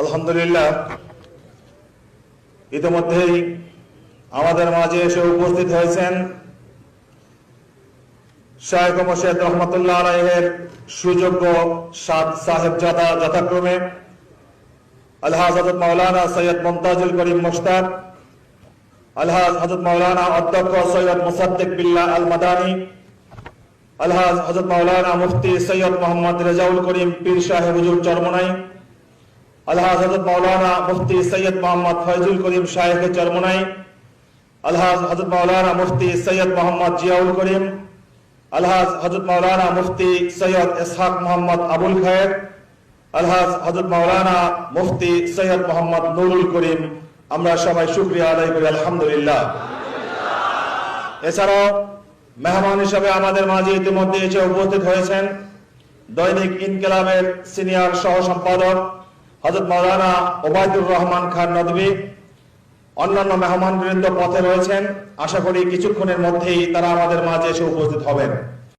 আলহামদুলিল্লাহ। ইতিমধ্যেই আমাদের মাঝে এসে উপস্থিত হয়েছেন শাহেখ মোর্শেদ রহমতুল্লাহ আলাইহের সুযোগ্য সাত সাহেব জাদা যথাক্রমে আলহাজ হজরত মাওলানা সৈয়দ মমতাজুল করিম মোশতাক, আলহাজ হজরত মাওলানা অধ্যক্ষ সৈয়দ মুসাদ্দিক বিল্লাহ আল মাদানী আলহাজ হজরত মাওলানা মুফতি সৈয়দ মোহাম্মদ রেজাউল করিম পীর সাহেব হুজুর চরমনাই আলহাজ হজরত মাওলানা মুফতি সৈয়দ মোহাম্মদ ফয়জুল করিম শাহেখ চরমনাই আলহাজ হজরত মাওলানা মুফতি সৈয়দ মোহাম্মদ জিয়াউল করিম আলহাজ হজরত মাওলানা মুফতি সৈয়দ ইসহাক মোহাম্মদ আবুল খায়ের আলহাজ হজরত মাওলানা মুফতি সৈয়দ মোহাম্মদ নুরুল করিম। আমরা সবাই শুক্রিয়া আদায় করি, আলহামদুলিল্লাহ। এছাড়াও মেহমান হিসাবে আমাদের মাঝে ইতিমধ্যে এসে উপস্থিত হয়েছেন দৈনিক ইনকেলাবের সিনিয়র সহ সম্পাদক হজরত মৌলানা ওবায়দুর রহমান খান নদী অন্যান্য মেহমান বৃন্দ পথে রয়েছেন। আশা করি কিছুক্ষণের মধ্যেই তারা আমাদের মাঝে এসে উপস্থিত হবেন।